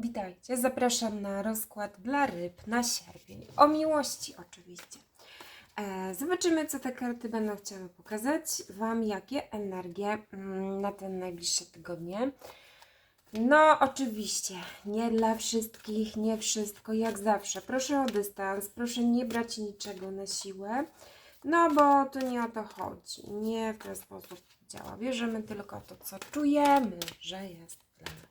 Witajcie, zapraszam na rozkład dla ryb na sierpień. O miłości oczywiście. E, zobaczymy, co te karty będą chciały pokazać Wam, jakie energie mm, na te najbliższe tygodnie. No, oczywiście, nie dla wszystkich, nie wszystko, jak zawsze. Proszę o dystans, proszę nie brać niczego na siłę, no bo to nie o to chodzi. Nie w ten sposób działa. Wierzymy tylko to, co czujemy, że jest dla nas.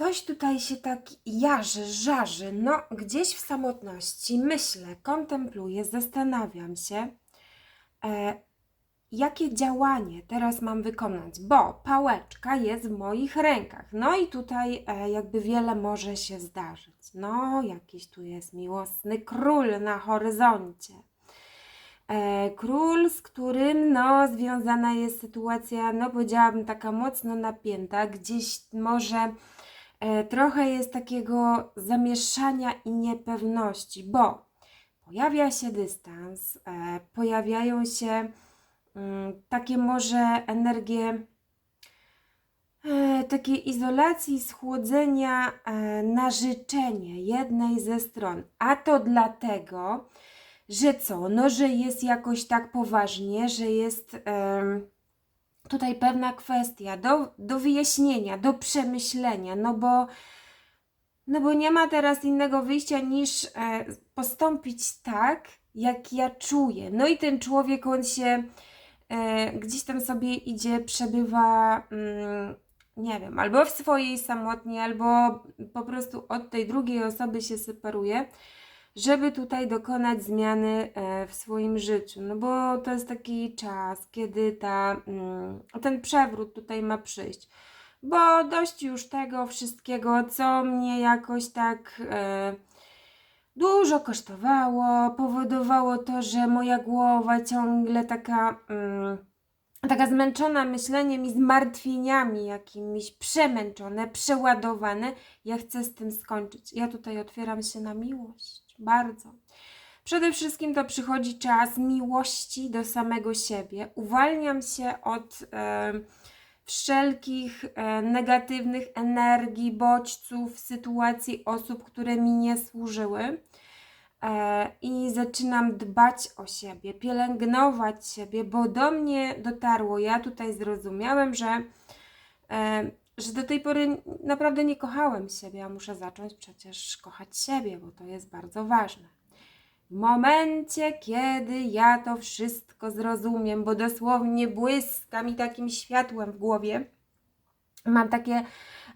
Coś tutaj się tak jarzy, żarzy. No, gdzieś w samotności myślę, kontempluję, zastanawiam się, e, jakie działanie teraz mam wykonać, bo pałeczka jest w moich rękach. No i tutaj e, jakby wiele może się zdarzyć. No, jakiś tu jest miłosny król na horyzoncie. E, król, z którym no, związana jest sytuacja, no powiedziałabym taka mocno napięta, gdzieś może trochę jest takiego zamieszania i niepewności, bo pojawia się dystans, e, pojawiają się mm, takie może energie e, takiej izolacji, schłodzenia e, na życzenie jednej ze stron. A to dlatego, że co? No, że jest jakoś tak poważnie, że jest em, tutaj pewna kwestia do, do wyjaśnienia, do przemyślenia, no bo, no bo nie ma teraz innego wyjścia niż e, postąpić tak, jak ja czuję. No i ten człowiek, on się e, gdzieś tam sobie idzie, przebywa, mm, nie wiem, albo w swojej samotnie, albo po prostu od tej drugiej osoby się separuje żeby tutaj dokonać zmiany e, w swoim życiu. No bo to jest taki czas, kiedy ta, mm, ten przewrót tutaj ma przyjść. Bo dość już tego wszystkiego, co mnie jakoś tak e, dużo kosztowało, powodowało to, że moja głowa ciągle taka. Taka zmęczona myśleniem i zmartwieniami jakimiś, przemęczone, przeładowane. Ja chcę z tym skończyć. Ja tutaj otwieram się na miłość. Bardzo. Przede wszystkim to przychodzi czas miłości do samego siebie. Uwalniam się od e, wszelkich e, negatywnych energii, bodźców, sytuacji osób, które mi nie służyły. E, I zaczynam dbać o siebie, pielęgnować siebie, bo do mnie dotarło, ja tutaj zrozumiałem, że, e, że do tej pory naprawdę nie kochałem siebie, a muszę zacząć przecież kochać siebie, bo to jest bardzo ważne. W momencie, kiedy ja to wszystko zrozumiem, bo dosłownie błyska mi takim światłem w głowie, mam takie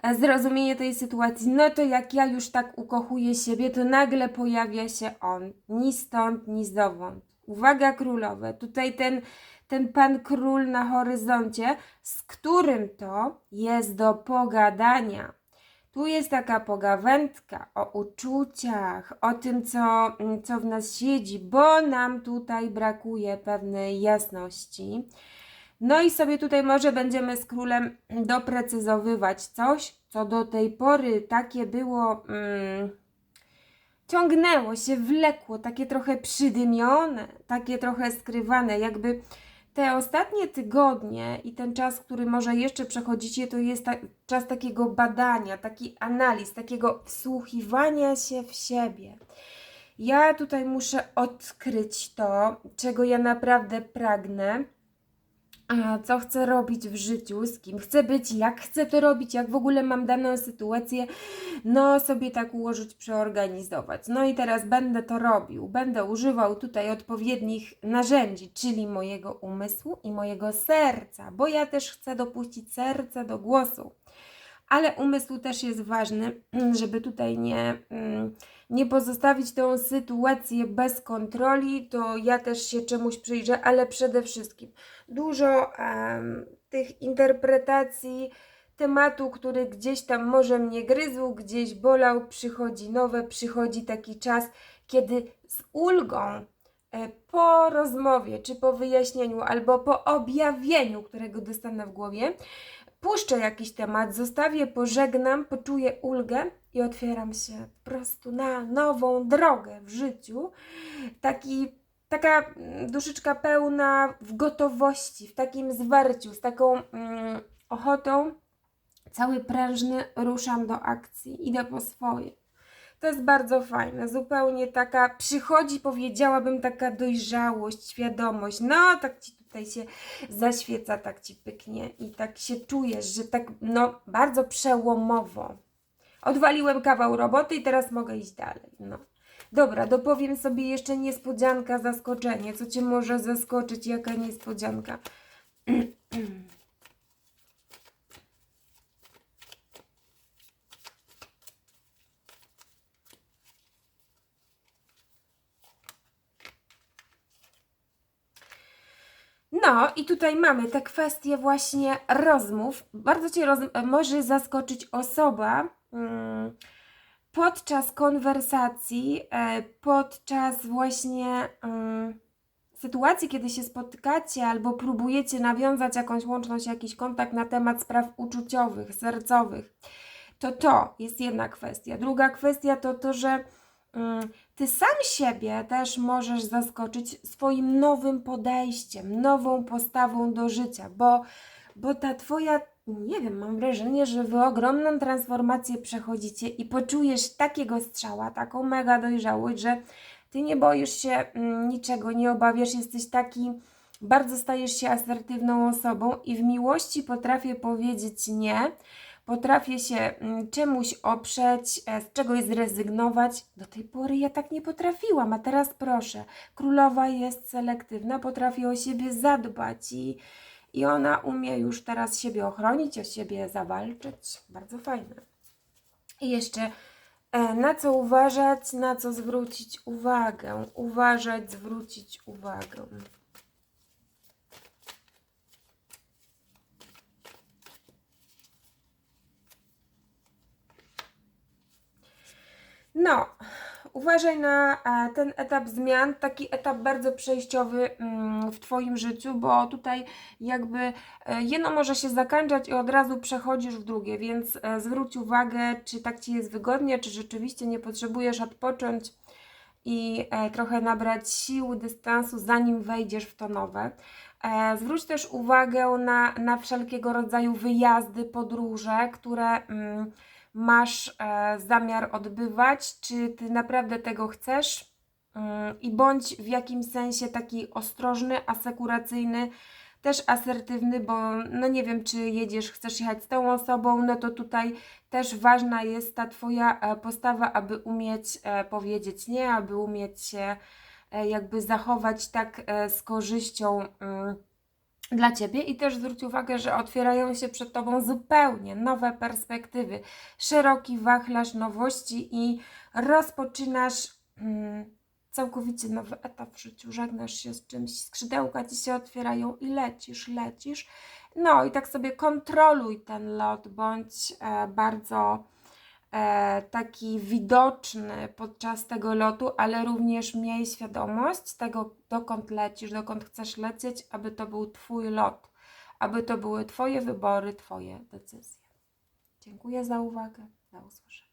e, zrozumienie tej sytuacji, no to jak ja już tak ukochuję siebie, to nagle pojawia się on, ni stąd, ni zowąd. Uwaga królowe, tutaj ten, ten pan król na horyzoncie, z którym to jest do pogadania. Tu jest taka pogawędka o uczuciach, o tym, co, co w nas siedzi, bo nam tutaj brakuje pewnej jasności. No i sobie tutaj może będziemy z królem doprecyzowywać coś, co do tej pory takie było, mm, ciągnęło się, wlekło, takie trochę przydymione, takie trochę skrywane, jakby te ostatnie tygodnie i ten czas, który może jeszcze przechodzicie, to jest ta, czas takiego badania, taki analiz, takiego wsłuchiwania się w siebie. Ja tutaj muszę odkryć to, czego ja naprawdę pragnę co chcę robić w życiu, z kim chcę być, jak chcę to robić, jak w ogóle mam daną sytuację, no sobie tak ułożyć, przeorganizować. No i teraz będę to robił, będę używał tutaj odpowiednich narzędzi, czyli mojego umysłu i mojego serca, bo ja też chcę dopuścić serce do głosu. Ale umysł też jest ważny, żeby tutaj nie, mm, nie pozostawić tą sytuację bez kontroli, to ja też się czemuś przyjrzę, ale przede wszystkim dużo um, tych interpretacji, tematu, który gdzieś tam może mnie gryzł, gdzieś bolał, przychodzi nowe, przychodzi taki czas, kiedy z ulgą e, po rozmowie, czy po wyjaśnieniu, albo po objawieniu, którego dostanę w głowie, puszczę jakiś temat, zostawię, pożegnam, poczuję ulgę i otwieram się po prostu na nową drogę w życiu. Taki, taka mm, duszyczka pełna w gotowości, w takim zwarciu, z taką mm, ochotą. Cały prężny ruszam do akcji, idę po swoje. To jest bardzo fajne, zupełnie taka, przychodzi, powiedziałabym, taka dojrzałość, świadomość. No, tak ci tutaj się zaświeca, tak ci pyknie i tak się czujesz, że tak, no, bardzo przełomowo. Odwaliłem kawał roboty i teraz mogę iść dalej. No. Dobra, dopowiem sobie jeszcze niespodzianka, zaskoczenie. Co cię może zaskoczyć? Jaka niespodzianka? No i tutaj mamy te kwestie właśnie rozmów. Bardzo Cię roz może zaskoczyć osoba mm, podczas konwersacji, e, podczas właśnie mm, sytuacji, kiedy się spotykacie albo próbujecie nawiązać jakąś łączność, jakiś kontakt na temat spraw uczuciowych, sercowych. To to jest jedna kwestia. Druga kwestia to to, że ty sam siebie też możesz zaskoczyć swoim nowym podejściem, nową postawą do życia, bo, bo ta twoja, nie wiem, mam wrażenie, że wy ogromną transformację przechodzicie i poczujesz takiego strzała, taką mega dojrzałość, że ty nie boisz się mm, niczego, nie obawiasz, jesteś taki, bardzo stajesz się asertywną osobą i w miłości potrafię powiedzieć nie potrafię się mm, czemuś oprzeć, e, z czegoś zrezygnować. Do tej pory ja tak nie potrafiłam, a teraz proszę. Królowa jest selektywna, potrafi o siebie zadbać i, i ona umie już teraz siebie ochronić, o siebie zawalczyć. Bardzo fajne. I jeszcze e, na co uważać, na co zwrócić uwagę. Uważać, zwrócić uwagę. No, uważaj na e, ten etap zmian, taki etap bardzo przejściowy mm, w Twoim życiu, bo tutaj jakby e, jedno może się zakończać i od razu przechodzisz w drugie, więc e, zwróć uwagę, czy tak Ci jest wygodnie, czy rzeczywiście nie potrzebujesz odpocząć i trochę nabrać sił, dystansu, zanim wejdziesz w to nowe. Zwróć też uwagę na, na wszelkiego rodzaju wyjazdy, podróże, które. Mm, masz e, zamiar odbywać, czy ty naprawdę tego chcesz? Mm, i bądź w jakimś sensie taki ostrożny, asekuracyjny, też asertywny, bo no nie wiem, czy jedziesz, chcesz jechać z tą osobą, no to tutaj też ważna jest ta Twoja e, postawa, aby umieć e, powiedzieć nie, aby umieć się jakby zachować tak z korzyścią mm, dla Ciebie i też zwróć uwagę, że otwierają się przed Tobą zupełnie nowe perspektywy, szeroki wachlarz nowości i rozpoczynasz hmm, całkowicie nowy etap w życiu, żegnasz się z czymś, skrzydełka Ci się otwierają i lecisz, lecisz. No i tak sobie kontroluj ten lot, bądź e, bardzo taki widoczny podczas tego lotu, ale również miej świadomość tego, dokąd lecisz, dokąd chcesz lecieć, aby to był Twój lot, aby to były Twoje wybory, Twoje decyzje. Dziękuję za uwagę. Do usłyszenia.